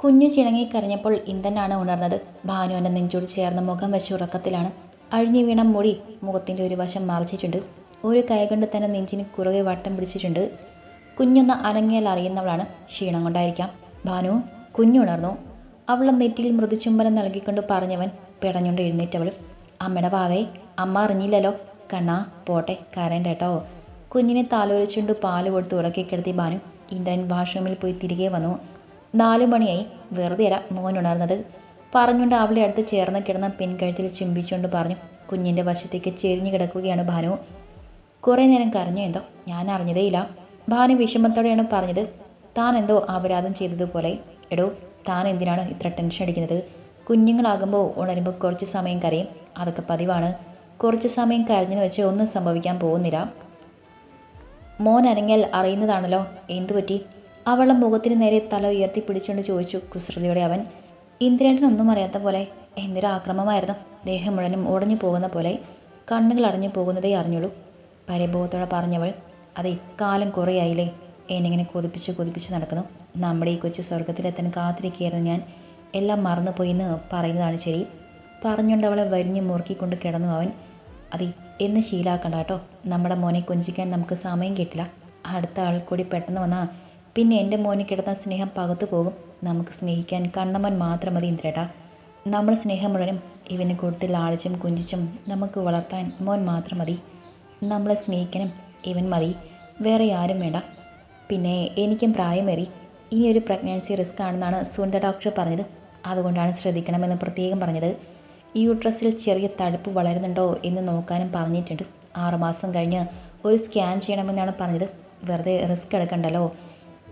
കുഞ്ഞു ചിണങ്ങി കരഞ്ഞപ്പോൾ ഇന്ദ്രനാണ് ഉണർന്നത്. ഭാനുവിന്റെ നെഞ്ചോട് ചേർന്ന മുഖം വെച്ച് ഉറക്കത്തിലാണ്. അഴിഞ്ഞു വീണ മുടി മുഖത്തിന്റെ ഒരു വശം മറച്ചിട്ടുണ്ട്. ഒരു കൈകൊണ്ട് തന്നെ നെഞ്ചിന് കുറുകെ വട്ടം പിടിച്ചിട്ടുണ്ട്. കുഞ്ഞൊന്ന് അനങ്ങിയാൽ അറിയുന്നവളാണ് ക്ഷീണം കൊണ്ടായിരിക്കാം. ഭാനു കുഞ്ഞുണർന്നു അവളെ നെറ്റിയിൽ മൃദുചുംബനം നൽകിക്കൊണ്ട് പറഞ്ഞവൻ പിടഞ്ഞുകൊണ്ട് എഴുന്നേറ്റവൾ. അമ്മയുടെ പാതേ അമ്മ അറിഞ്ഞില്ലല്ലോ. കണ്ണാ പോട്ടെ കരണ്ട കേട്ടോ. കുഞ്ഞിനെ താലോലിച്ചുകൊണ്ട് പാൽ കൊടുത്ത് ഉറക്കി കിടത്തി ഭാനു. ഇന്ദ്രൻ വാഷ്റൂമിൽ പോയി തിരികെ വന്നു. നാലു മണിയായി വെറുതെ അല്ല മോൻ ഉണർന്നത് പറഞ്ഞുകൊണ്ട് അവളെ അടുത്ത് ചേർന്ന് കിടന്ന പിൻകഴുത്തിൽ ചുംബിച്ചുകൊണ്ട് പറഞ്ഞു കുഞ്ഞിന്റെ വശത്തേക്ക് ചെരിഞ്ഞു കിടക്കുകയാണ് ഭാനു. കുറേ നേരം കരഞ്ഞു എന്തോ? ഞാൻ അറിഞ്ഞതേയില്ല. ഭാനു വിഷമത്തോടെയാണ് പറഞ്ഞത്. താൻ എന്തോ അപരാധം ചെയ്തതുപോലെ. എടോ താൻ എന്തിനാണ് ഇത്ര ടെൻഷൻ അടിക്കുന്നത്? കുഞ്ഞുങ്ങളാകുമ്പോൾ ഉണരുമ്പോൾ കുറച്ച് സമയം കരയും. അതൊക്കെ പതിവാണ്. കുറച്ച് സമയം കരഞ്ഞെന്ന് വെച്ച് ഒന്നും സംഭവിക്കാൻ പോകുന്നില്ല. മോൻ അനങ്ങിയാൽ അറിയുന്നതാണല്ലോ. എന്തു പറ്റി അവളുടെ മുഖത്തിന് നേരെ തല ഉയർത്തി പിടിച്ചുകൊണ്ട് ചോദിച്ചു കുസൃതിയോടെ അവൻ ഇന്ദ്രേട്ടനൊന്നും അറിയാത്ത പോലെ എന്തൊരു ആക്രമമായിരുന്നു? ദേഹം മുഴുവനും ഉടഞ്ഞു പോകുന്ന പോലെ കണ്ണുകൾ അടഞ്ഞു പോകുന്നതേ അറിഞ്ഞുള്ളൂ പരിഭവത്തോടെ പറഞ്ഞവൾ. അതെ കാലം കുറേയായില്ലേ? എന്നിങ്ങനെ കൊതിപ്പിച്ച് കൊതിപ്പിച്ച് നടക്കുന്നു. നമ്മുടെ ഈ കൊച്ചു സ്വർഗത്തിലെത്താൻ കാത്തിരിക്കുകയായിരുന്നു ഞാൻ. എല്ലാം മറന്നുപോയി എന്ന് പറയുന്നതാണ് ശരി പറഞ്ഞുകൊണ്ട് അവളെ വരിഞ്ഞ് മുറുക്കിക്കൊണ്ട് കിടന്നു അവൻ. അതെ എന്ന് ശീലാക്കണ്ട കേട്ടോ. നമ്മുടെ മോനെ കൊഞ്ചിക്കാൻ നമുക്ക് സമയം കിട്ടില്ല. അടുത്ത ആൾ കൂടി പെട്ടെന്ന് വന്നാൽ പിന്നെ എന്റെ മോനെ കിടന്ന സ്നേഹം പകത്തു പോകും. നമുക്ക് സ്നേഹിക്കാൻ കണ്ണമ്മൻ മാത്രം മതി ഇന്ദ്രേട്ടാ. നമ്മൾ സ്നേഹം മുഴുവനും ഇവന് കൊടുത്ത് ലാളിച്ചും കുഞ്ചിച്ചും നമുക്ക് വളർത്താൻ മോൻ മാത്രം മതി. നമ്മളെ സ്നേഹിക്കാനും ഇവൻ മതി. വേറെ ആരും വേണ്ട. പിന്നെ എനിക്കും പ്രായമേറി ഇനി ഒരു പ്രഗ്നൻസി റിസ്ക് ആണെന്നാണ് സുനിത ഡോക്ടർ പറഞ്ഞത്. അതുകൊണ്ടാണ് ശ്രദ്ധിക്കണമെന്ന് പ്രത്യേകം പറഞ്ഞത്. യൂട്രസിൽ ചെറിയ തടുപ്പ് വളരുന്നുണ്ടോ എന്ന് നോക്കാനും പറഞ്ഞിട്ടുണ്ട്. ആറുമാസം കഴിഞ്ഞ് ഒരു സ്കാൻ ചെയ്യണമെന്നാണ് പറഞ്ഞത്. വെറുതെ റിസ്ക് എടുക്കണ്ടല്ലോ.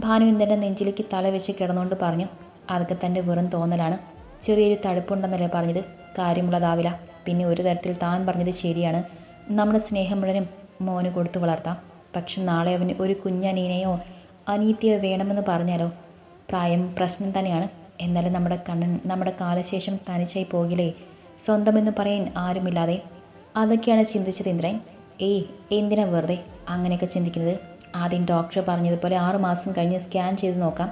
ഭാനു ഇന്ദ്രന്റെ നെഞ്ചിലേക്ക് തല വെച്ച് കിടന്നുകൊണ്ട് പറഞ്ഞു അതൊക്കെ തന്റെ വെറും തോന്നലാണ്. ചെറിയൊരു തടുപ്പുണ്ടെന്നല്ലേ പറഞ്ഞത്? കാര്യമുള്ളതാവില്ല. പിന്നെ ഒരു തരത്തിൽ താൻ പറഞ്ഞത് ശരിയാണ്. നമ്മുടെ സ്നേഹം മുഴുവനും മോന് കൊടുത്തു വളർത്താം. പക്ഷെ നാളെ അവന് ഒരു കുഞ്ഞനീനെയോ അനീതിയോ വേണമെന്ന് പറഞ്ഞാലോ? പ്രായം പ്രശ്നം തന്നെയാണ്. എന്നാലും നമ്മുടെ കണ്ണൻ നമ്മുടെ കാലശേഷം തനിച്ചായി പോകില്ലേ? സ്വന്തമെന്ന് പറയാൻ ആരുമില്ലാതെ. അതൊക്കെയാണ് ചിന്തിച്ചത് ഇന്ദ്രൻ. ഏയ് എന്തിനാ വെറുതെ? അങ്ങനെയൊക്കെ ചിന്തിക്കുന്നത്. ആദ്യം ഡോക്ടർ പറഞ്ഞതുപോലെ ആറു മാസം കഴിഞ്ഞ് സ്കാൻ ചെയ്ത് നോക്കാം.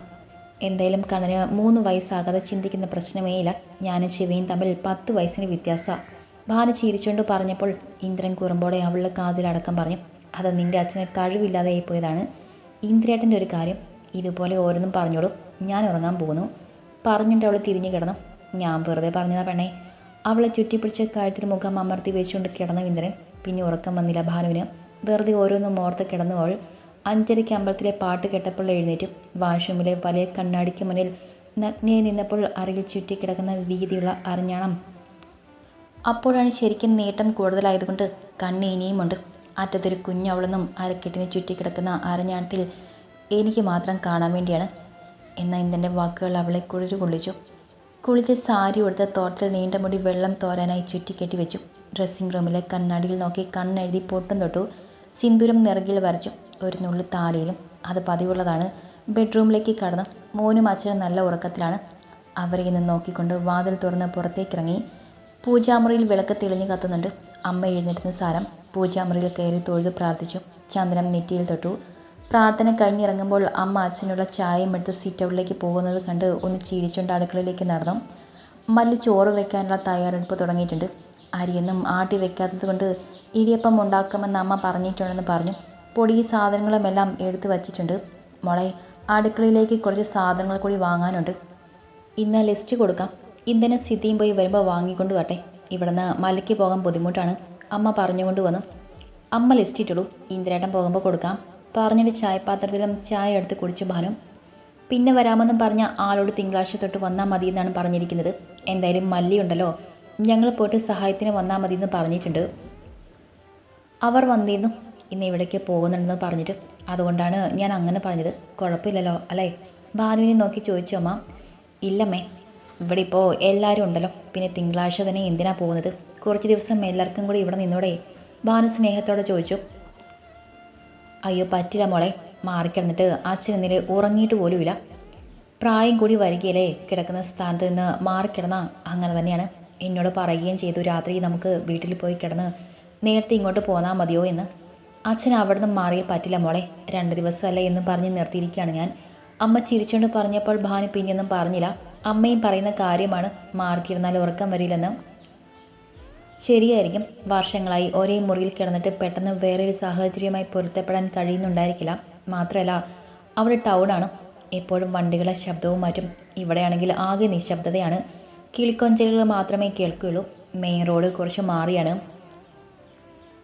എന്തായാലും കണ്ണന് മൂന്ന് വയസ്സാകാതെ ചിന്തിക്കുന്ന പ്രശ്നമേ ഇല്ല ഞാനും ശിവയും തമ്മിൽ പത്ത് വയസ്സിന് വ്യത്യാസമാണ് ഭാനു ചിരിച്ചുകൊണ്ട് പറഞ്ഞപ്പോൾ ഇന്ദ്രൻ കുറുമ്പോടെ അവളുടെ കാതിലടക്കം പറഞ്ഞു അത് നിന്റെ അച്ഛന് കഴിവില്ലാതെ പോയതാണ്. ഇന്ദ്രേട്ടന്റെ ഒരു കാര്യം ഇതുപോലെ ഓരോന്നും പറഞ്ഞോളൂ. ഞാൻ ഉറങ്ങാൻ പോകുന്നു. പറഞ്ഞിട്ട് അവൾ തിരിഞ്ഞു കിടന്നു. ഞാൻ വെറുതെ പറഞ്ഞതാ പെണ്ണേ. അവളെ ചുറ്റിപ്പിടിച്ച് കഴുത്തിൽ മുഖം അമർത്തി വെച്ചുകൊണ്ട് കിടന്നു ഇന്ദ്രൻ. പിന്നെ ഉറക്കം വന്നില്ല ഭാനുവിന്. വെറുതെ ഓരോന്നും ഓർത്ത് കിടന്നു അവൾ. അഞ്ചരയ്ക്ക് അമ്പലത്തിലെ പാട്ട് കേട്ടപ്പോൾ എഴുന്നേറ്റും. വാഷ്റൂമിലെ വലിയ കണ്ണാടിക്ക് മുന്നിൽ നഗ്നയെ നിന്നപ്പോൾ അരയിൽ ചുറ്റി കിടക്കുന്ന വീതിയുള്ള അറിഞ്ഞാണം അപ്പോഴാണ് ശരിക്കും നേട്ടം കൂടുതലായതുകൊണ്ട് കണ്ണ് ഇനിയുമുണ്ട്. അറ്റത്തൊരു കുഞ്ഞവളെന്നും അരക്കെട്ടിന് ചുറ്റിക്കിടക്കുന്ന അരഞ്ഞാണത്തിൽ എനിക്ക് മാത്രം കാണാൻ വേണ്ടിയാണ്. എന്ന ഇന്ദ്രന്റെ വാക്കുകൾ അവളെ കുളിരു കൊള്ളിച്ചു. കുളിച്ച് സാരി ഉടുത്ത തോട്ടത്തിൽ നീണ്ട മുടി വെള്ളം തോരാനായി ചുറ്റിക്കെട്ടി വെച്ചു ഡ്രസ്സിംഗ് റൂമിലെ കണ്ണാടിയിൽ നോക്കി കണ്ണെഴുതി പൊട്ടും തൊട്ടു. സിന്ദൂരം നിറകിൽ വരച്ചു. ഒരു നുള്ളു താലിയിലും അത് പതിവുള്ളതാണ്. ബെഡ്റൂമിലേക്ക് കടന്നു. മോനും അച്ഛനും നല്ല ഉറക്കത്തിലാണ്. അവരെ നിന്ന് നോക്കിക്കൊണ്ട് വാതിൽ തുറന്ന് പുറത്തേക്കിറങ്ങി. പൂജാമുറിയിൽ വിളക്ക് തെളിഞ്ഞു കത്തുന്നുണ്ട്. അമ്മ എഴുന്നേറ്റുന്ന സാരം. പൂജാമുറിയിൽ കയറി തൊഴുത് പ്രാർത്ഥിച്ചു. ചന്ദ്രൻ നെറ്റിയിൽ തൊട്ടു. പ്രാർത്ഥന കഴിഞ്ഞിറങ്ങുമ്പോൾ അമ്മ അച്ഛനുള്ള ചായയും എടുത്ത് സീറ്റൗട്ടിലേക്ക് പോകുന്നത് കണ്ട് ഒന്ന് ചിരിച്ചുകൊണ്ട് അടുക്കളയിലേക്ക് നടന്നു. മല്ലി ചോറ് വെക്കാനുള്ള തയ്യാറെടുപ്പ് തുടങ്ങിയിട്ടുണ്ട്. അരിയൊന്നും ആട്ടി വെക്കാത്തത് കൊണ്ട് ഇടിയപ്പം ഉണ്ടാക്കുമെന്ന് അമ്മ പറഞ്ഞിട്ടുണ്ടെന്ന് പറഞ്ഞു. പൊടി സാധനങ്ങളും എല്ലാം എടുത്തു വച്ചിട്ടുണ്ട്. മോളെ അടുക്കളയിലേക്ക് കുറച്ച് സാധനങ്ങൾ കൂടി വാങ്ങാനുണ്ട്. ഇന്ന് ലിസ്റ്റ് കൊടുക്കാം. ഇന്ധന സ്ഥിതിയും പോയി വരുമ്പോൾ വാങ്ങിക്കൊണ്ട് വട്ടെ ഇവിടുന്ന് മലയ്ക്ക് പോകാൻ ബുദ്ധിമുട്ടാണ്. അമ്മ പറഞ്ഞുകൊണ്ട് വന്നു. അമ്മ ലിസ്റ്റ് ഇട്ടുള്ളൂ. ഇന്ദ്രേട്ടൻ പോകുമ്പോൾ കൊടുക്കാം. പറഞ്ഞിട്ട് ചായപാത്രത്തിലും ചായ എടുത്ത് കുടിച്ച് ഭാനു പിന്നെ വരാമെന്നും പറഞ്ഞ ആളോട് തിങ്കളാഴ്ച തൊട്ട് വന്നാൽ മതി എന്നാണ് പറഞ്ഞിരിക്കുന്നത്. എന്തായാലും മല്ലിയുണ്ടല്ലോ ഞങ്ങൾ പോയിട്ട് സഹായത്തിന് വന്നാൽ മതി എന്ന് പറഞ്ഞിട്ടുണ്ട്. അവർ വന്നിരുന്നു. ഇന്ന് ഇവിടേക്ക് പോകുന്നുണ്ടെന്ന് പറഞ്ഞിട്ട്. അതുകൊണ്ടാണ് ഞാൻ അങ്ങനെ പറഞ്ഞത്. കുഴപ്പമില്ലല്ലോ അല്ലേ? ഭാനുവിനെ നോക്കി ചോദിച്ചു അമ്മ ഇല്ലമ്മേ. ഇവിടെ ഇപ്പോൾ എല്ലാവരും ഉണ്ടല്ലോ. പിന്നെ തിങ്കളാഴ്ച തന്നെ എന്തിനാ പോകുന്നത്? കുറച്ച് ദിവസം എല്ലാവർക്കും കൂടി ഇവിടെ നിന്നോടെ. ബാനു സ്നേഹത്തോടെ ചോദിച്ചു. അയ്യോ പറ്റില്ല മോളെ. മാറിക്കിടന്നിട്ട് അച്ഛൻ ഇന്നലെ ഉറങ്ങിയിട്ട് പോലുമില്ല. പ്രായം കൂടി വരികയില്ലേ കിടക്കുന്ന സ്ഥാനത്ത് നിന്ന് മാറിക്കിടന്ന അങ്ങനെ തന്നെയാണ്. എന്നോട് പറയുകയും ചെയ്തു. രാത്രി നമുക്ക് വീട്ടിൽ പോയി കിടന്ന് നേരത്തെ ഇങ്ങോട്ട് പോന്നാൽ മതിയോ എന്ന്. അച്ഛൻ അവിടെ മാറിയേ പറ്റില്ല മോളെ രണ്ട് ദിവസമല്ല എന്ന് പറഞ്ഞ് നിർത്തിയിരിക്കുകയാണ് ഞാൻ. അമ്മ ചിരിച്ചുകൊണ്ട് പറഞ്ഞപ്പോൾ ഭാനു പിന്നെയൊന്നും പറഞ്ഞില്ല. അമ്മയും പറയുന്ന കാര്യമാണ് മാർക്കിരുന്നാൽ ഉറക്കം വരില്ലെന്ന്. ശരിയായിരിക്കും വർഷങ്ങളായി ഒരേ മുറിയിൽ കിടന്നിട്ട് പെട്ടെന്ന് വേറൊരു സാഹചര്യമായി പൊരുത്തപ്പെടാൻ കഴിയുന്നുണ്ടായിരിക്കില്ല. മാത്രമല്ല അവിടെ ടൗണാണ്. എപ്പോഴും വണ്ടികളെ ശബ്ദവും മാറ്റും ഇവിടെയാണെങ്കിൽ ആകെ നിശബ്ദതയാണ്. കിളിക്കൊഞ്ചലുകൾ മാത്രമേ കേൾക്കുകയുള്ളൂ. മെയിൻ റോഡ് കുറച്ച് മാറിയാണ്.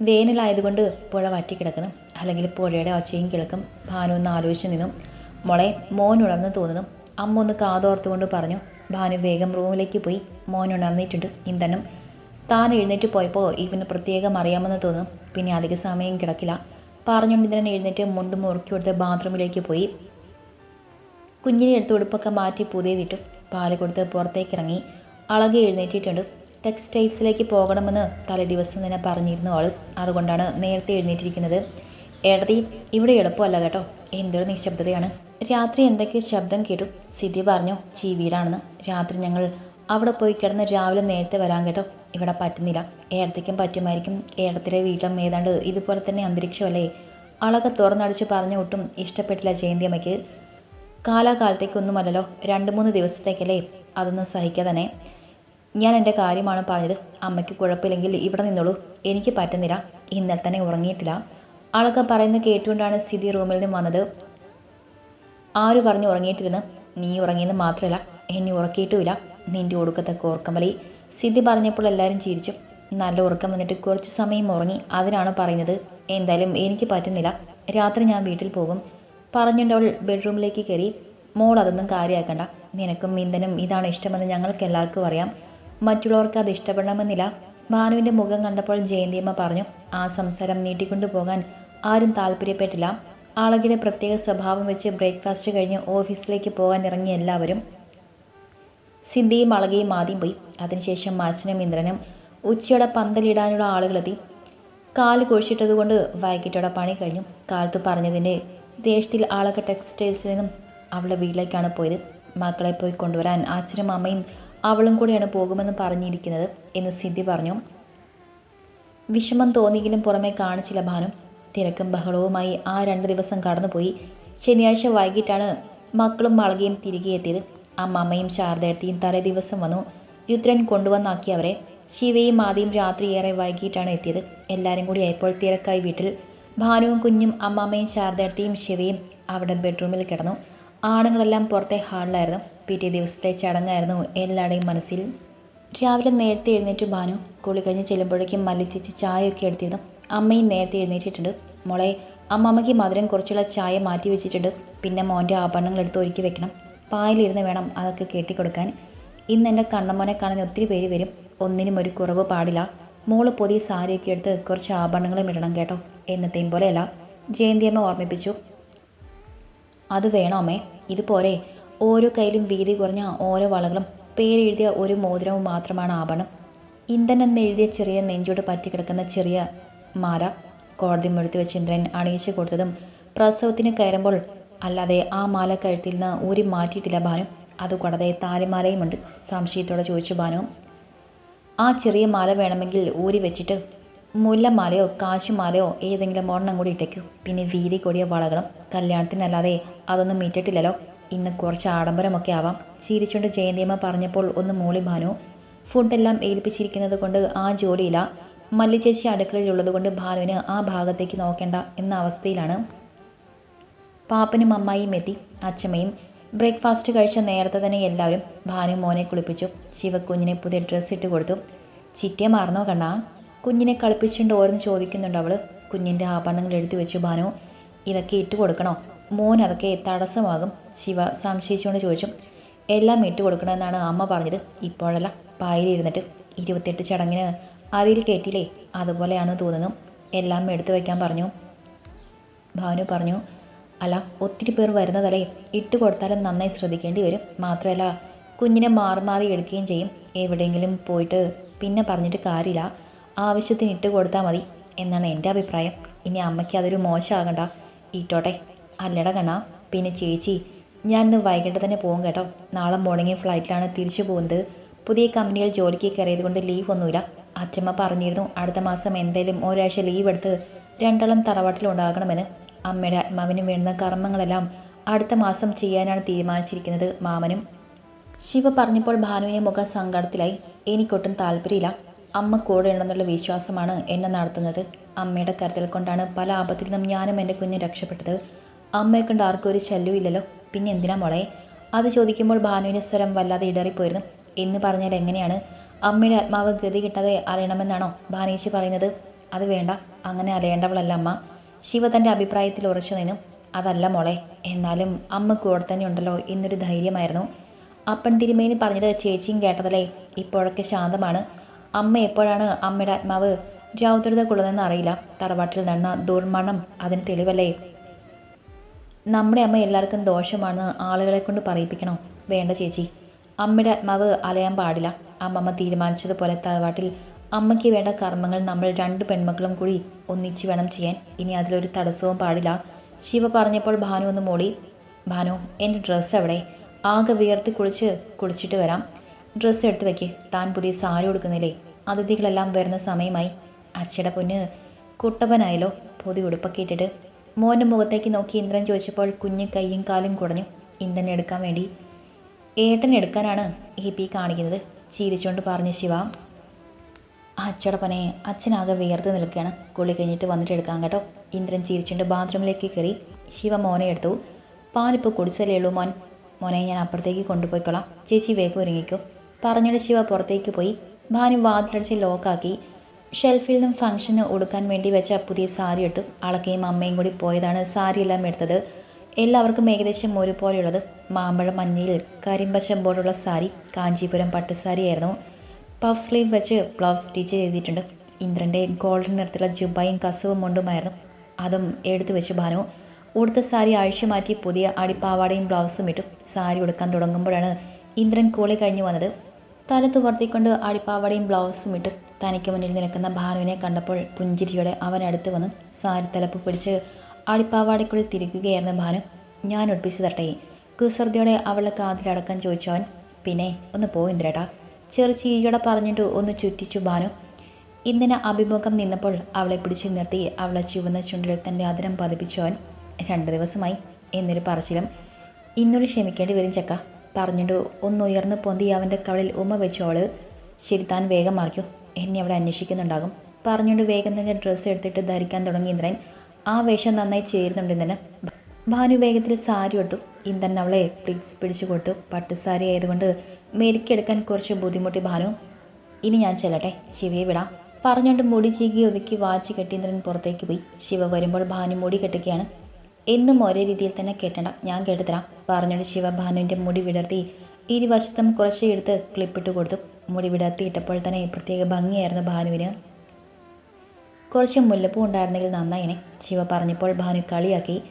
വേനലായതുകൊണ്ട് പുഴ വറ്റിക്കിടക്കുന്നു. അല്ലെങ്കിൽ പുഴയുടെ ഒച്ചയും കിടക്കും. ഭാനു ഒന്ന് ആലോചിച്ച് നിന്നും. മോളെ മോൻ ഉണർന്ന് തോന്നുന്നു. അമ്മ ഒന്ന് കാതോർത്തുകൊണ്ട് പറഞ്ഞു ഭാനു വേഗം റൂമിലേക്ക് പോയി. മോൻ ഉണർന്നിട്ടുണ്ട്. ഇന്ധനം താൻ എഴുന്നേറ്റ് പോയപ്പോൾ ഇവന് പ്രത്യേകം അറിയാമെന്ന് തോന്നും പിന്നെ അധിക സമയം കിടക്കില്ല. പറഞ്ഞുകൊണ്ട് ഇന്ദ്രൻ എഴുന്നേറ്റ് മുണ്ട് മുറുക്കി കൊടുത്ത് ബാത്റൂമിലേക്ക് പോയി. കുഞ്ഞിനെ എടുത്ത് ഉടുപ്പൊക്കെ മാറ്റി പുതിയതിട്ടു പാൽ കൊടുത്ത് പുറത്തേക്ക് ഇറങ്ങി അളകെ എഴുന്നേറ്റിട്ടുണ്ട്. ടെക്സ്റ്റൈൽസിലേക്ക് പോകണമെന്ന് തലേദിവസം തന്നെ പറഞ്ഞിരുന്നു അവൾ. അതുകൊണ്ടാണ് നേരത്തെ എഴുന്നേറ്റിരിക്കുന്നത്. എടതി ഇവിടെ എളുപ്പമല്ല കേട്ടോ. എന്തൊരു നിശബ്ദതയാണ്. രാത്രി എന്തൊക്കെയോ ശബ്ദം കേട്ടു. സിദ്ധി പറഞ്ഞു ചീവീടാണെന്ന്. രാത്രി ഞങ്ങൾ അവിടെ പോയി കിടന്ന് രാവിലെ നേരത്തെ വരാൻ കേട്ടോ. ഇവിടെ പറ്റുന്നില്ല. ഏടത്തേക്കും പറ്റുമായിരിക്കും. ഏടത്തിലെ വീട്ടിലും ഏതാണ്ട് ഇതുപോലെ തന്നെ അന്തരീക്ഷമല്ലേ അളൊക്കെ തുറന്നടിച്ച് പറഞ്ഞ ഒട്ടും ഇഷ്ടപ്പെട്ടില്ല ജയന്തിയമ്മയ്ക്ക് കാലാകാലത്തേക്കൊന്നുമല്ലല്ലോ. രണ്ട് മൂന്ന് ദിവസത്തേക്കല്ലേ. അതൊന്നും സഹിക്കുക തന്നെ. ഞാൻ എന്റെ കാര്യമാണ് പറഞ്ഞത്. അമ്മയ്ക്ക് കുഴപ്പമില്ലെങ്കിൽ ഇവിടെ നിന്നോളൂ. എനിക്ക് പറ്റുന്നില്ല. ഇന്നലെ തന്നെ ഉറങ്ങിയിട്ടില്ല. ആളൊക്കെ പറയുന്നത് കേട്ടുകൊണ്ടാണ് സ്ഥിതി റൂമിൽ നിന്ന് വന്നത്. ആര് പറഞ്ഞു ഉറങ്ങിയിട്ടിരുന്ന്? നീ ഉറങ്ങിയെന്ന് മാത്രമല്ല എന്നെ ഉറക്കിയിട്ടുമില്ല. നിന്റെ ഒടുക്കത്തെ കോർക്കമലി സിദ്ധി പറഞ്ഞപ്പോൾ എല്ലാവരും ചിരിച്ചു. നല്ല ഉറക്കം വന്നിട്ട് കുറച്ച് സമയം ഉറങ്ങി. അതിനാണ് പറയുന്നത്. എന്തായാലും എനിക്ക് പറ്റുന്നില്ല. രാത്രി ഞാൻ വീട്ടിൽ പോകും. പറഞ്ഞിട്ട് അവൾ ബെഡ്റൂമിലേക്ക് കയറി. മോൾ അതൊന്നും കാര്യമാക്കണ്ട. നിനക്കും ഇന്ധനം ഇതാണ് ഇഷ്ടമെന്ന് ഞങ്ങൾക്ക് എല്ലാവർക്കും അറിയാം. മറ്റുള്ളവർക്ക് അത് ഇഷ്ടപ്പെടണമെന്നില്ല. ഭാനുവിന്റെ മുഖം കണ്ടപ്പോൾ ജയന്തിയമ്മ പറഞ്ഞു ആ സംസാരം നീട്ടിക്കൊണ്ടു പോകാൻ ആരും താല്പര്യപ്പെട്ടില്ല. ആളകിയുടെ പ്രത്യേക സ്വഭാവം വെച്ച് ബ്രേക്ക്ഫാസ്റ്റ് കഴിഞ്ഞ് ഓഫീസിലേക്ക് പോകാൻ ഇറങ്ങിയ എല്ലാവരും സിന്ധിയും അളകയും ആദ്യം പോയി. അതിനുശേഷം മാച്ചനും ഇന്ദ്രനും ഉച്ചയോടെ പന്തലിടാനുള്ള ആളുകളെത്തി. കാൽ കുഴിച്ചിട്ടതുകൊണ്ട് വൈകിട്ടോടെ പണി കഴിഞ്ഞു. കാലത്ത് പറഞ്ഞതിന്റെ ദേഷ്യത്തിൽ ആളൊക്കെ ടെക്സ്റ്റൈൽസിൽ നിന്നും അവളുടെ വീട്ടിലേക്കാണ് പോയത്. മക്കളെ പോയി കൊണ്ടുവരാൻ അച്ഛനും അമ്മയും അവളും കൂടെയാണ് പോകുമെന്ന് പറഞ്ഞിരിക്കുന്നത് എന്ന് സിദ്ധി പറഞ്ഞു. വിഷമം തോന്നിയെങ്കിലും പുറമെ കാണിച്ചില്ല ഭാനം. തിരക്കും ബഹളവുമായി ആ രണ്ട് ദിവസം കടന്നുപോയി. ശനിയാഴ്ച വൈകിട്ടാണ് മക്കളും മളകയും തിരികെ എത്തിയത്. അമ്മമ്മയും ശാരദയത്തിയും തലേ ദിവസം വന്നു. രുദ്രൻ കൊണ്ടുവന്നാക്കി അവരെ. ശിവയും ആദ്യം രാത്രി ഏറെ വൈകിട്ടാണ് എത്തിയത്. എല്ലാവരും കൂടി ആയപ്പോൾ തിരക്കായി വീട്ടിൽ. ഭാനുവും കുഞ്ഞും അമ്മാമ്മയും ശാരദയത്തിയും ശിവയും അവിടെ ബെഡ്റൂമിൽ കിടന്നു. ആണുങ്ങളെല്ലാം പുറത്തെ ഹാളിലായിരുന്നു. പിറ്റേ ദിവസത്തെ ചടങ്ങായിരുന്നു എല്ലാവരുടെയും മനസ്സിൽ. രാവിലെ നേരത്തെ എഴുന്നേറ്റ് ബാനു. കുളി കഴിഞ്ഞ് ചെല്ലുമ്പോഴേക്കും മല്ലിച്ചേച്ചി ചായയൊക്കെ എടുത്തിരുന്നു. അമ്മയും നേരത്തെ എഴുന്നേറ്റിട്ടുണ്ട്. മോളെ അമ്മമ്മയ്ക്ക് മധുരം കുറച്ചുള്ള ചായ മാറ്റി വെച്ചിട്ടുണ്ട്. പിന്നെ മോന്റെ ആഭരണങ്ങൾ എടുത്ത് ഒരുക്കി വെക്കണം. പായലിരുന്ന് വേണം അതൊക്കെ കെട്ടിക്കൊടുക്കാൻ. ഇന്ന് എന്റെ കണ്ണമ്മോനെ കാണാൻ ഒത്തിരി പേര് വരും. ഒന്നിനും ഒരു കുറവ് പാടില്ല. മോൾ പുതിയ സാരിയൊക്കെ എടുത്ത് കുറച്ച് ആഭരണങ്ങളും ഇടണം കേട്ടോ. എന്നത്തെയും പോലെയല്ല. ജയന്തിയമ്മ ഓർമ്മിപ്പിച്ചു. അത് വേണോ ഇതുപോലെ ഓരോ കയ്യിലും വീതി കുറഞ്ഞ ഓരോ വളകളും പേരെഴുതിയ ഒരു മോതിരവും മാത്രമാണ് ആഭരണം. ഇന്ധൻ എന്ന് എഴുതിയ ചെറിയ നെഞ്ചോട് പറ്റിക്കിടക്കുന്ന ചെറിയ മാല കോടതി മുഴുത്തി വെച്ച് ഇന്ദ്രൻ അണിയിച്ചു കൊടുത്തതും പ്രസവത്തിന് കയറുമ്പോൾ അല്ലാതെ ആ മാല കഴുത്തിൽ നിന്ന് ഊരി മാറ്റിയിട്ടില്ല ഭാനു. അതുകൂടാതെ താലിമാലയുമുണ്ട്. സംശയത്തോടെ ചോദിച്ചു ഭാനു. ആ ചെറിയ മാല വേണമെങ്കിൽ ഊരി വെച്ചിട്ട് മുല്ലമാലയോ കാശുമാലയോ ഏതെങ്കിലും ഒരെണ്ണം കൂടി ഇട്ടേക്കൂ. പിന്നെ വീതി കൂടിയ വളകളും കല്യാണത്തിനല്ലാതെ അതൊന്നും ഇട്ടിട്ടില്ലല്ലോ. ഇന്ന് കുറച്ച് ആഡംബരമൊക്കെ ആവാം. ചിരിച്ചുകൊണ്ട് ജയന്തിയമ്മ പറഞ്ഞപ്പോൾ ഒന്ന് മൂളി ഭാനു. ഫുഡെല്ലാം ഏൽപ്പിച്ചിരിക്കുന്നത് കൊണ്ട് ആ ജോലിയില്ല. മല്ലിച്ചേച്ചി അടുക്കളയിലുള്ളത് കൊണ്ട് ഭാനുവിന് ആ ഭാഗത്തേക്ക് നോക്കേണ്ട എന്ന അവസ്ഥയിലാണ്. പാപ്പനും അമ്മായിയും എത്തി. അച്ഛമ്മയും. ബ്രേക്ക്ഫാസ്റ്റ് കഴിച്ച നേരത്തെ തന്നെ എല്ലാവരും ഭാനു മോനെ കുളിപ്പിച്ചു. ശിവക്കുഞ്ഞിനെ പുതിയ ഡ്രസ്സ് ഇട്ട് കൊടുത്തു. ചിറ്റിയ മാറുന്നോ കണ്ണാ? കുഞ്ഞിനെ കളിപ്പിച്ചിട്ട് ഓരോന്ന് ചോദിക്കുന്നുണ്ട് അവൾ കുഞ്ഞിന്റെ ആഭരണങ്ങൾ എടുത്തു വെച്ചു ഭാനു ഇതൊക്കെ ഇട്ട് കൊടുക്കണോ? മോൻ അതൊക്കെ തടസ്സമാകും. ശിവ സംശയിച്ചുകൊണ്ട് ചോദിച്ചു. എല്ലാം ഇട്ട് കൊടുക്കണമെന്നാണ് അമ്മ പറഞ്ഞത്. ഇപ്പോഴല്ല പായലിരുന്നിട്ട് ഇരുപത്തെട്ട് ചടങ്ങിന് അതിൽ കേട്ടില്ലേ? അതുപോലെയാണെന്ന് തോന്നുന്നു. എല്ലാം എടുത്തു വയ്ക്കാൻ പറഞ്ഞു. ഭാനു പറഞ്ഞു അല്ല ഒത്തിരി പേർ വരുന്നതല്ലേ? ഇട്ട് കൊടുത്താലും നന്നായി ശ്രദ്ധിക്കേണ്ടി വരും. മാത്രമല്ല കുഞ്ഞിനെ മാറി മാറി എടുക്കുകയും ചെയ്യും. എവിടെയെങ്കിലും പോയിട്ട് പിന്നെ പറഞ്ഞിട്ട് കാര്യമില്ല. ആവശ്യത്തിന് ഇട്ട് കൊടുത്താൽ മതി എന്നാണ് എന്റെ അഭിപ്രായം. ഇനി അമ്മയ്ക്ക് അതൊരു മോശമാകണ്ട. ഇട്ടോട്ടെ. അല്ലട കണ പിന്നെ ചേച്ചി ഞാൻ ഇന്ന് വൈകിട്ട് തന്നെ പോകും കേട്ടോ. നാളെ മോർണിംഗ് ഫ്ലൈറ്റിലാണ് തിരിച്ചു പോകുന്നത്. പുതിയ കമ്പനിയിൽ ജോലിക്ക് കയറിയത് കൊണ്ട് ലീവ് ഒന്നുമില്ല. അച്ഛമ്മ പറഞ്ഞിരുന്നു അടുത്ത മാസം എന്തായാലും ഒരാഴ്ച ലീവ് എടുത്ത് രണ്ടാളും തറവാട്ടിലുണ്ടാകണമെന്ന് അമ്മയുടെ ആത്മാവിനും വേണ്ടുന്ന കർമ്മങ്ങളെല്ലാം അടുത്ത മാസം ചെയ്യാനാണ് തീരുമാനിച്ചിരിക്കുന്നത് മാമനും. ശിവ പറഞ്ഞപ്പോൾ ഭാനുവിനെ മുഖം സങ്കടത്തിലായി. എനിക്കൊട്ടും താല്പര്യമില്ല. അമ്മ കൂടെ ഉണ്ടെന്നുള്ള വിശ്വാസമാണ് എന്നെ നടത്തുന്നത്. അമ്മയുടെ കരുതൽ കൊണ്ടാണ് പല ആപത്തിൽ നിന്നും ഞാനും എന്റെ കുഞ്ഞ് രക്ഷപ്പെട്ടത്. അമ്മയെ കൊണ്ട് ആർക്കും ഒരു ശല്യവും ഇല്ലല്ലോ. പിന്നെ എന്തിനാ മോളെ? അത് ചോദിക്കുമ്പോൾ ഭാനുവിന്റെ സ്വരം വല്ലാതെ ഇടറിപ്പോയിരുന്നു. എന്ന് പറഞ്ഞാൽ എങ്ങനെയാണ്? അമ്മയുടെ ആത്മാവ് ഗതി കിട്ടാതെ അറിയണമെന്നാണോ ഭാനേശി പറയുന്നത്? അത് വേണ്ട. അങ്ങനെ അറിയേണ്ടവളല്ല അമ്മ. ശിവ തന്റെ അഭിപ്രായത്തിൽ ഉറച്ചു നിന്നു. അതല്ല മോളെ എന്നാലും അമ്മ കൂടെ തന്നെ ഉണ്ടല്ലോ എന്നൊരു ധൈര്യമായിരുന്നു. അപ്പൻ തിരുമേനി പറഞ്ഞത് ചേച്ചിയും കേട്ടതല്ലേ? ഇപ്പോഴൊക്കെ ശാന്തമാണ്. അമ്മ എപ്പോഴാണ് അമ്മയുടെ ആത്മാവ് ജാഗ്രത കൊള്ളുന്നതെന്ന് അറിയില്ല. തറവാട്ടിൽ നടന്ന ദുർമണം അതിന് തെളിവല്ലേ? നമ്മുടെ അമ്മ എല്ലാവർക്കും ദോഷമാണെന്ന് ആളുകളെ കൊണ്ട് പറയിപ്പിക്കണോ. വേണ്ട ചേച്ചി. അമ്മയുടെ ആത്മാവ് അലയാൻ പാടില്ല. അമ്മമ്മ തീരുമാനിച്ചതുപോലെ തറവാട്ടിൽ അമ്മയ്ക്ക് വേണ്ട കർമ്മങ്ങൾ നമ്മൾ രണ്ട് പെൺമക്കളും കൂടി ഒന്നിച്ച് വേണം ചെയ്യാൻ. ഇനി അതിലൊരു തടസ്സവും പാടില്ല. ശിവ പറഞ്ഞപ്പോൾ ഭാനു ഒന്ന് മോളി ഭാനു എന്റെ ഡ്രസ്സ് എവിടെ? ആകെ വിയർത്തി കുളിച്ച് കുളിച്ചിട്ട് വരാം. ഡ്രസ്സ് എടുത്ത് വയ്ക്ക് താൻ പുതിയ സാരി കൊടുക്കുന്നില്ലേ അതിഥികളെല്ലാം വരുന്ന സമയമായി അച്ഛയുടെ പൊന്ന് കുട്ടപ്പനായല്ലോ പൊതി ഉടുപ്പൊക്കെ ഇട്ടിട്ട് മോന്റെ മുഖത്തേക്ക് നോക്കി ഇന്ദ്രൻ ചോദിച്ചപ്പോൾ കുഞ്ഞ് കൈയും കാലും കുടഞ്ഞു ഇന്ദ്രനെ എടുക്കാൻ വേണ്ടി. ഏട്ടൻ എടുക്കാനാണ് ഈ പി കാണിക്കുന്നത്. ചിരിച്ചുകൊണ്ട് പറഞ്ഞു ശിവ അച്ചടപ്പനെ അച്ഛനാകെ വിയർത്ത് നിൽക്കുകയാണ്. കുളി കഴിഞ്ഞിട്ട് വന്നിട്ട് എടുക്കാം കേട്ടോ. ഇന്ദ്രൻ ചിരിച്ചുകൊണ്ട് ബാത്റൂമിലേക്ക് കയറി. ശിവ മോനെ എടുത്തു. പാലിപ്പോൾ കുടിച്ചല്ലേ ഉള്ളൂ മോൻ. മോനെ ഞാൻ അപ്പുറത്തേക്ക് കൊണ്ടുപോയിക്കോളാം. ചേച്ചി വേഗം ഒരുങ്ങിക്കോ. പറഞ്ഞിട്ട് ശിവ പുറത്തേക്ക് പോയി. ഭാനു വാതിലടിച്ച് ലോക്കാക്കി. ഷെൽഫിൽ നിന്നും ഫംഗ്ഷന് ഉടുക്കാൻ വേണ്ടി വെച്ച പുതിയ സാരി എടുത്തു. അളക്കയും അമ്മയും കൂടി പോയതാണ് സാരി എല്ലാം എടുത്തത്. എല്ലാവർക്കും ഏകദേശം ഒരുപോലെയുള്ളത്. മാമ്പഴ മഞ്ഞയിൽ കരിമ്പശം പോലുള്ള സാരി കാഞ്ചീപുരം പട്ടുസാരിയായിരുന്നു പഫ് സ്ലീവ് വെച്ച് ബ്ലൗസ് സ്റ്റിച്ച് ചെയ്തിട്ടുണ്ട്. ഇന്ദ്രന്റെ ഗോൾഡൻ നിറത്തിലുള്ള ജുബായും കസവും മുണ്ടുമായിരുന്നു. അതും എടുത്തു വെച്ച് ഭാനു. ഉടുത്ത സാരി അഴിച്ചു മാറ്റി പുതിയ അടിപ്പാവാടയും ബ്ലൗസും ഇട്ടു. സാരി ഉടുക്കാൻ തുടങ്ങുമ്പോഴാണ് ഇന്ദ്രൻ കൂളി കഴിഞ്ഞു വന്നത്. തല തുവർത്തിക്കൊണ്ട് അടിപ്പാവടയും ബ്ലൗസും ഇട്ട് തനിക്ക് മുന്നിൽ നിൽക്കുന്ന ഭാനുവിനെ കണ്ടപ്പോൾ പുഞ്ചിരിയോടെ അവൻ അടുത്ത് വന്ന് സാരി തലപ്പ് പിടിച്ച് അടിപ്പാവാടയ്ക്കുള്ളിൽ തിരിക്കുകയായിരുന്നു ഭാനു. ഞാൻ ഒളിപ്പിച്ചു തരട്ടെ കുസൃതിയോടെ അവളെ കാതിലടക്കം ചോദിച്ചവൻ പിന്നെ ഒന്ന് പോയിന്ദ്രേട്ടാ ചെറു ചീരിയോടെ പറഞ്ഞിട്ട് ഒന്ന് ചുറ്റിച്ചു ഭാനു. ഇന്ദിന് അഭിമുഖം നിന്നപ്പോൾ അവളെ പിടിച്ചു നിർത്തി അവളെ ചുവന്ന ചുണ്ടിൽ തന്റെ അതിരം പതിപ്പിച്ചവൻ രണ്ട് ദിവസമായി എന്നൊരു പറച്ചിലും. ഇന്നൊരു ക്ഷമിക്കേണ്ടി വരും ചക്ക പറഞ്ഞിട്ട് ഒന്ന് ഉയർന്നു പൊന്തി അവന്റെ കവളിൽ ഉമ്മ വെച്ചോൾ അവൾ ശരി താൻ വേഗം മറിക്കൂ. എന്നെ അവിടെ അന്വേഷിക്കുന്നുണ്ടാകും. പറഞ്ഞുകൊണ്ട് വേഗം തന്നെ ഡ്രസ്സ് എടുത്തിട്ട് ധരിക്കാൻ തുടങ്ങി ഇന്ദ്രൻ. ആ വേഷം നന്നായി ചേരുന്നുണ്ട് ഇന്ദ്രന്. ഭാനു വേഗത്തിൽ സാരി എടുത്തു ഇന്ദ്രൻ അവളെ പ്ലീസ് പിടിച്ചു കൊടുത്തു. പട്ടുസാരി ആയതുകൊണ്ട് മെരുക്കിയെടുക്കാൻ കുറച്ച് ബുദ്ധിമുട്ടി ഭാനു. ഇനി ഞാൻ ചെല്ലട്ടെ. ശിവയെ വിടാം. പറഞ്ഞുകൊണ്ട് മുടി ചീകി ഒതുക്കി വാച്ച് കെട്ടി ഇന്ദ്രൻ പുറത്തേക്ക് പോയി. ശിവ വരുമ്പോൾ ഭാനു മുടി കെട്ടുകയാണ്. എന്നും ഒരേ രീതിയിൽ തന്നെ കെട്ടണം. ഞാൻ കെട്ടിത്തരാം. പറഞ്ഞുകൊണ്ട് ശിവഭാനുവിന്റെ മുടി വിടർത്തി ഇരുവശത്തും കുറച്ച് എടുത്ത് ക്ലിപ്പിട്ട് കൊടുത്തു. മുടി വിടർത്തി ഇട്ടപ്പോൾ തന്നെ പ്രത്യേക ഭംഗിയായിരുന്നു ഭാനുവിന്. കുറച്ച് മുല്ലപ്പൂ ഉണ്ടായിരുന്നെങ്കിൽ നന്നായിനെ ശിവ പറഞ്ഞപ്പോൾ ഭാനു കളിയാക്കി.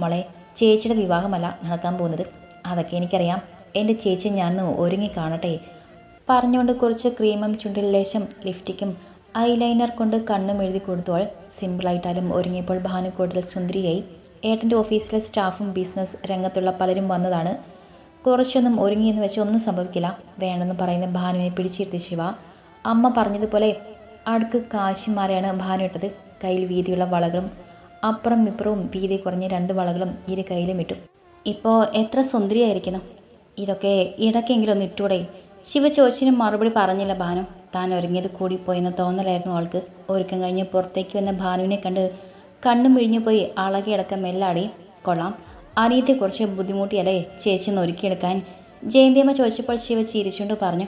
മോളെ ചേച്ചിയുടെ വിവാഹമല്ല നടക്കാൻ പോകുന്നത്. അതൊക്കെ എനിക്കറിയാം. എന്റെ ചേച്ചി ഞാൻ ഒരുങ്ങി കാണട്ടെ. പറഞ്ഞുകൊണ്ട് കുറച്ച് ക്രീമും ചുണ്ടിൽ ലേശം ലിഫ്റ്റിക്കും ഐലൈനർ കൊണ്ട് കണ്ണും എഴുതി കൊടുത്തോൾ സിമ്പിളായിട്ടാലും ഒരുങ്ങിയപ്പോൾ ഭാനു കൂടുതൽ സുന്ദരിയായി. ഏട്ടന്റെ ഓഫീസിലെ സ്റ്റാഫും ബിസിനസ് രംഗത്തുള്ള പലരും വന്നതാണ്. കുറച്ചൊന്നും ഒരുങ്ങിയെന്ന് വെച്ച് ഒന്നും സംഭവിക്കില്ല. വേണമെന്ന് പറയുന്ന ഭാനുവിനെ പിടിച്ചിരുത്തി ശിവ. അമ്മ പറഞ്ഞതുപോലെ അടുക്ക് കാശിമാരെയാണ് ഭാനു ഇട്ടത്. കയ്യിൽ വീതിയുള്ള വളകളും അപ്പുറം ഇപ്പുറവും വീതി കുറഞ്ഞ രണ്ട് വളകളും ഇരു കയ്യിലും ഇട്ടു. ഇപ്പോൾ എത്ര സുന്ദരിയായിരിക്കുന്നു. ഇതൊക്കെ ഇടയ്ക്കെങ്കിലും ഒന്ന് ഇട്ടൂടെ ശിവ ചോദിച്ചിനും മറുപടി പറഞ്ഞില്ല ഭാനു. താൻ ഒരുങ്ങിയത് കൂടിപ്പോയെന്ന് തോന്നലായിരുന്നു ആൾക്ക് ഒരുക്കം കഴിഞ്ഞ് പുറത്തേക്ക് വന്ന ഭാനുവിനെ കണ്ട് കണ്ണും മിഴിഞ്ഞു പോയി അളകിയടക്കം മെല്ലാടി കൊള്ളാം. അനിയത്തെ കുറച്ച് ബുദ്ധിമുട്ടിയല്ലേ ചേച്ചി ഒരുക്കിയെടുക്കാൻ. ജയന്തിയമ്മ ചോദിച്ചപ്പോൾ ശിവ ചിരിച്ചുകൊണ്ട് പറഞ്ഞു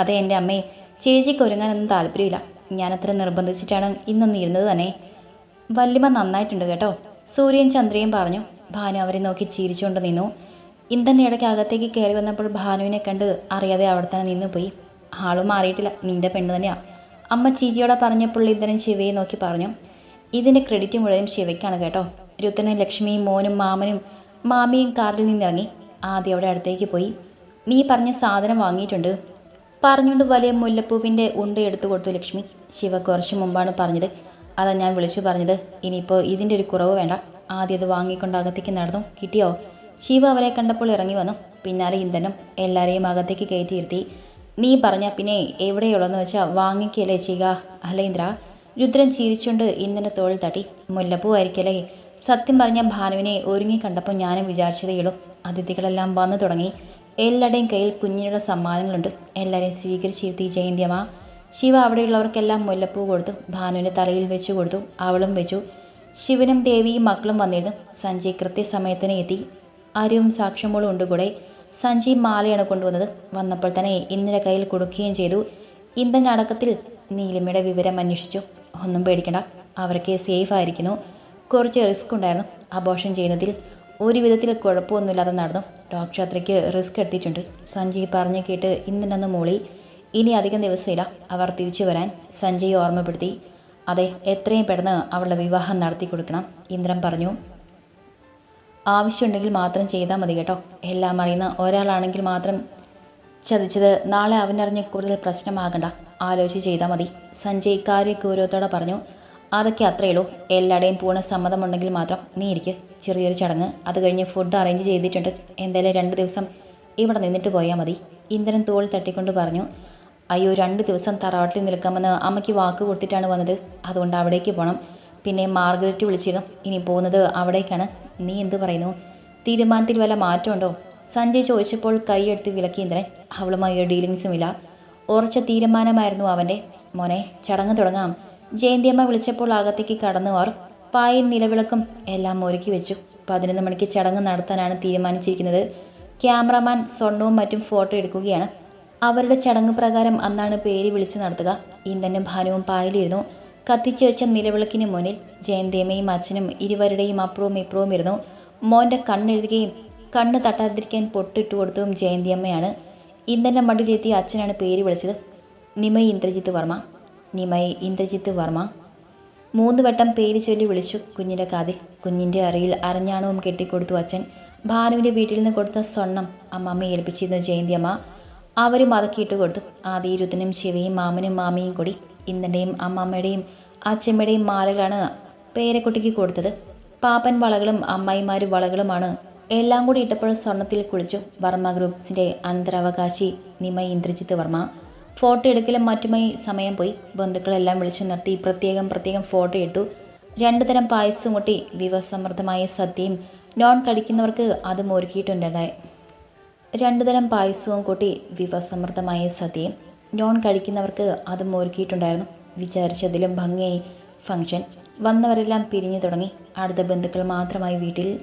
അതെ എന്റെ അമ്മേ ചേച്ചിക്ക് ഒരുങ്ങാനൊന്നും താല്പര്യമില്ല. ഞാനത്ര നിർബന്ധിച്ചിട്ടാണ് ഇന്നൊന്ന് ഇരുന്നത് തന്നെ. വല്യമ്മ നന്നായിട്ടുണ്ട് കേട്ടോ. സൂര്യൻ ചന്ദ്രയും പറഞ്ഞു ഭാനു അവരെ നോക്കി ചിരിച്ചുകൊണ്ട് നിന്നു. ഇന്ദ്രൻ ഇടയ്ക്ക് അകത്തേക്ക് കയറി വന്നപ്പോൾ ഭാനുവിനെ കണ്ട് അറിയാതെ അവിടെ തന്നെ നിന്നു പോയി. ആളും മാറിയിട്ടില്ല. നിന്റെ പെണ്ണ് തന്നെയാ. അമ്മ ചിരിയോടെ പറഞ്ഞപ്പോൾ ഇന്ദ്രൻ ശിവയെ നോക്കി പറഞ്ഞു ഇതിന്റെ ക്രെഡിറ്റ് മുഴുവൻ ശിവയ്ക്കാണ് കേട്ടോ. രുത്തനും ലക്ഷ്മിയും മോനും മാമനും മാമിയും കാറിൽ നിന്നിറങ്ങി ആദ്യം അവിടെ അടുത്തേക്ക് പോയി. നീ പറഞ്ഞ സാധനം വാങ്ങിയിട്ടുണ്ട്. പറഞ്ഞുകൊണ്ട് വലിയ മുല്ലപ്പൂവിന്റെ ഉണ്ട എടുത്തു കൊടുത്തു ലക്ഷ്മി. ശിവ കുറച്ച് മുമ്പാണ് പറഞ്ഞത്. അതാ ഞാൻ വിളിച്ചു പറഞ്ഞത്. ഇനിയിപ്പോൾ ഇതിന്റെ ഒരു കുറവ് വേണ്ട. ആദ്യം അത് വാങ്ങിക്കൊണ്ട് അകത്തേക്ക് നടന്നു. കിട്ടിയോ? ശിവ അവരെ കണ്ടപ്പോൾ ഇറങ്ങി വന്നു. പിന്നാലെ ഇന്ധനം എല്ലാവരെയും അകത്തേക്ക് കയറ്റിയിരുത്തി നീ പറഞ്ഞ പിന്നെ എവിടെയുള്ളതെന്ന് വെച്ചാൽ വാങ്ങിക്കല്ലേ ചെയ്യുക അല്ല രുദ്രൻ ചിരിച്ചുകൊണ്ട് ഇന്ധന തോൾ തടി മുല്ലപ്പൂ ആയിരിക്കല്ലേ? സത്യം പറഞ്ഞ ഭാനുവിനെ ഒരുങ്ങി കണ്ടപ്പോൾ ഞാനും വിചാരിച്ചതേയുള്ളൂ അതിഥികളെല്ലാം വന്നു തുടങ്ങി. എല്ലാവരുടെയും കയ്യിൽ കുഞ്ഞിനുള്ള സമ്മാനങ്ങളുണ്ട്. എല്ലാവരെയും സ്വീകരിച്ചിരുത്തി ജയന്തിയമ്മ. ശിവ അവിടെയുള്ളവർക്കെല്ലാം മുല്ലപ്പൂ കൊടുത്തു ഭാനുവിന്റെ തലയിൽ വെച്ചു കൊടുത്തു അവളും വെച്ചു. ശിവനും ദേവിയും മക്കളും വന്നിരുന്നു. സഞ്ജയ് കൃത്യസമയത്തിന് എത്തി. അരിവും സാക്ഷ്യമോളും ഉണ്ട് കൂടെ. സഞ്ജയ് മാലയാണ് കൊണ്ടുവന്നത്. വന്നപ്പോൾ തന്നെ ഇന്നിന്റെ കയ്യിൽ കൊടുക്കുകയും ചെയ്തു. ഇന്നന്റെ അടക്കത്തിൽ നീലിമയുടെ വിവരം അന്വേഷിച്ചു. ഒന്നും പേടിക്കണ്ട. അവരൊക്കെ സേഫ് ആയിരിക്കുന്നു. കുറച്ച് റിസ്ക് ഉണ്ടായിരുന്നു. അബോഷൻ ചെയ്യുന്നതിൽ ഒരു വിധത്തിൽ കുഴപ്പമൊന്നുമില്ലാതെ നടന്നു. ഡോക്ടർ അത്രയ്ക്ക് റിസ്ക് എടുത്തിട്ടുണ്ട്. സഞ്ജയ് പറഞ്ഞു കേട്ട് ഇന്നിനൊന്ന് മൂളി. ഇനി അധികം ദിവസമില്ല. അവർ തിരിച്ചു വരാൻ സഞ്ജയ് ഓർമ്മപ്പെടുത്തി. അതെ എത്രയും പെട്ടെന്ന് അവളുടെ വിവാഹം നടത്തി കൊടുക്കണം. ഇന്ദ്രൻ പറഞ്ഞു. ആവശ്യമുണ്ടെങ്കിൽ മാത്രം ചെയ്താൽ മതി കേട്ടോ. എല്ലാം അറിയുന്ന ഒരാളാണെങ്കിൽ മാത്രം ചതിച്ചത് നാളെ അവനറിഞ്ഞ് കൂടുതൽ പ്രശ്നമാകണ്ട. ആലോചിച്ച് ചെയ്താൽ മതി. സഞ്ജയ് കാര്യ ഗൗരവത്തോടെ പറഞ്ഞു അതൊക്കെ അത്രയേ ഉള്ളൂ. എല്ലാവരുടെയും പൂർണ സമ്മതമുണ്ടെങ്കിൽ മാത്രം നീ ഇരിക്ക്. ചെറിയൊരു ചടങ്ങ്. അത് കഴിഞ്ഞ് ഫുഡ് അറേഞ്ച് ചെയ്തിട്ടുണ്ട്. എന്തായാലും രണ്ട് ദിവസം ഇവിടെ നിന്നിട്ട് പോയാൽ മതി. ഇന്ദ്രൻ തോൾ തട്ടിക്കൊണ്ട് പറഞ്ഞു അയ്യോ രണ്ട് ദിവസം തറവാട്ടിൽ നിൽക്കാമെന്ന് അമ്മയ്ക്ക് വാക്ക് കൊടുത്തിട്ടാണ് വന്നത്. അതുകൊണ്ട് അവിടേക്ക് പോകണം പിന്നെ മാർഗരറ്റ് വിളിച്ചിരുന്നു. ഇനി പോകുന്നത് അവിടേക്കാണ്. നീ എന്ത് പറയുന്നു? തീരുമാനത്തിൽ വല്ല മാറ്റമുണ്ടോ? സഞ്ജയ് ചോദിച്ചപ്പോൾ കൈയെടുത്ത് വിലക്കി ഇന്ദ്രൻ അവളുമായി ഒരു ഡീലിങ്സും ഇല്ല. ഉറച്ച തീരുമാനമായിരുന്നു അവന്റെ മോനെ ചടങ്ങ് തുടങ്ങാം. ജയന്തിയമ്മ വിളിച്ചപ്പോൾ അകത്തേക്ക് കടന്നുവാർ പായും നിലവിളക്കും എല്ലാം ഒരുക്കി വെച്ചു. പതിനൊന്ന് മണിക്ക് ചടങ്ങ് നടത്താനാണ് തീരുമാനിച്ചിരിക്കുന്നത്. ക്യാമറമാൻ സ്വർണവും മറ്റും ഫോട്ടോ എടുക്കുകയാണ്. അവരുടെ ചടങ്ങ് പ്രകാരം അന്നാണ് പേര് വിളിച്ചു നടത്തുക. ഇന്ധനും ഭാനുവും പായലിരുന്നു. കത്തിച്ചു വെച്ച നിലവിളക്കിന് മുന്നിൽ ജയന്തിയമ്മയും അച്ഛനും ഇരുവരുടെയും അപ്പുറവും ഇപ്പുറവും ഇരുന്നു. മോന്റെ കണ്ണെഴുതുകയും കണ്ണ് തട്ടാതിരിക്കാൻ പൊട്ടിട്ട് കൊടുത്തതും ജയന്തിയമ്മയാണ്. ഇന്ദ്രന്റെ മണ്ടിലെത്തിയ അച്ഛനാണ് പേര് വിളിച്ചത്. നിമയ് ഇന്ദ്രജിത്ത് വർമ്മ. നിമയ് ഇന്ദ്രജിത്ത് വർമ്മ. മൂന്ന് വട്ടം പേര് ചൊല്ലി വിളിച്ചു കുഞ്ഞിന്റെ കാതിൽ. കുഞ്ഞിന്റെ അറിയിൽ അരഞ്ഞാണവും കെട്ടിക്കൊടുത്തു അച്ഛൻ. ഭാനുവിന്റെ വീട്ടിൽ നിന്ന് കൊടുത്ത സ്വർണം അമ്മമ്മ ഏൽപ്പിച്ചിരുന്നു ജയന്തിയമ്മ അവരും അതക്കിയിട്ട് കൊടുത്തു. ആദിരുത്തനും ശിവയും മാമനും മാമിയും കൂടി ഇന്നന്റെയും അമ്മമ്മയുടെയും അച്ഛമ്മയുടെയും മാലകളാണ് പേരക്കുട്ടിക്ക് കൊടുത്തത്. പാപ്പൻ വളകളും അമ്മായിമാർ വളകളുമാണ് എല്ലാം കൂടി ഇട്ടപ്പോൾ സ്വർണത്തിൽ കുളിച്ചു. വർമ്മ ഗ്രൂപ്പ്സിന്റെ അനന്തരാവകാശി നിമ ഇന്ദ്രജിത്ത് വർമ്മ. ഫോട്ടോ എടുക്കലും മറ്റുമായി സമയം പോയി. ബന്ധുക്കളെല്ലാം വിളിച്ചു നിർത്തി പ്രത്യേകം പ്രത്യേകം ഫോട്ടോ എടുത്തു രണ്ടു തരം പായസം കൂട്ടി വിവസമൃദ്ധമായ സദ്യയും നോൺ കഴിക്കുന്നവർക്ക് അതും ഒരുക്കിയിട്ടുണ്ടായി. രണ്ടു തരം പായസവും കൂട്ടി വിവസമൃദ്ധമായ സദ്യയും നോൺ കഴിക്കുന്നവർക്ക് അതും ഒരുക്കിയിട്ടുണ്ടായിരുന്നു. വിചാരിച്ചതിലും ഭംഗിയായി ഫംഗ്ഷൻ വന്നവരെല്ലാം പിരിഞ്ഞു തുടങ്ങി. അടുത്ത ബന്ധുക്കൾ മാത്രമായി വീട്ടിൽ